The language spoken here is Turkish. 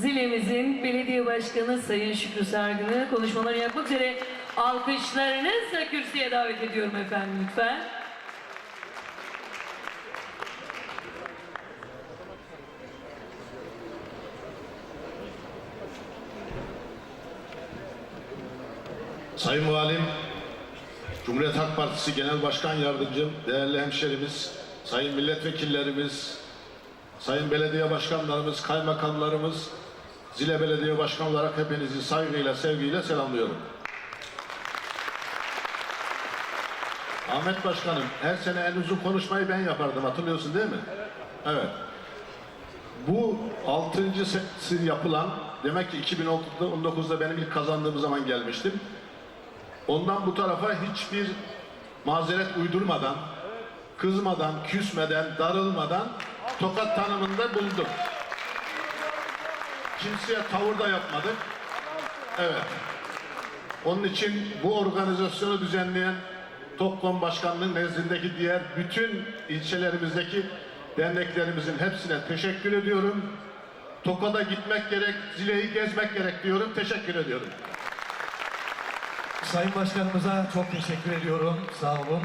Zilemizin belediye başkanı Sayın Şükrü Sargın'ı konuşmaları yapmak üzere alkışlarınızla kürsüye davet ediyorum efendim lütfen. Sayın Valim, Cumhuriyet Halk Partisi Genel Başkan Yardımcım, değerli hemşerimiz, sayın milletvekillerimiz, sayın belediye başkanlarımız, kaymakamlarımız, Zile Belediye Başkanı olarak hepinizi saygıyla, sevgiyle selamlıyorum. Ahmet Başkanım, her sene en uzun konuşmayı ben yapardım, hatırlıyorsun değil mi? Evet. Bu altıncısı yapılan, demek ki 2019'da benim ilk kazandığım zaman gelmiştim. Ondan bu tarafa hiçbir mazeret uydurmadan, kızmadan, küsmeden, darılmadan tokat tanımında bulundum. Kimseye tavır da yapmadık. Evet. Onun için bu organizasyonu düzenleyen Topkon Başkanlığı nezdindeki diğer bütün ilçelerimizdeki derneklerimizin hepsine teşekkür ediyorum. Tokat'a gitmek gerek, Zile'yi gezmek gerek diyorum. Teşekkür ediyorum. Sayın Başkanımıza çok teşekkür ediyorum. Sağ olun.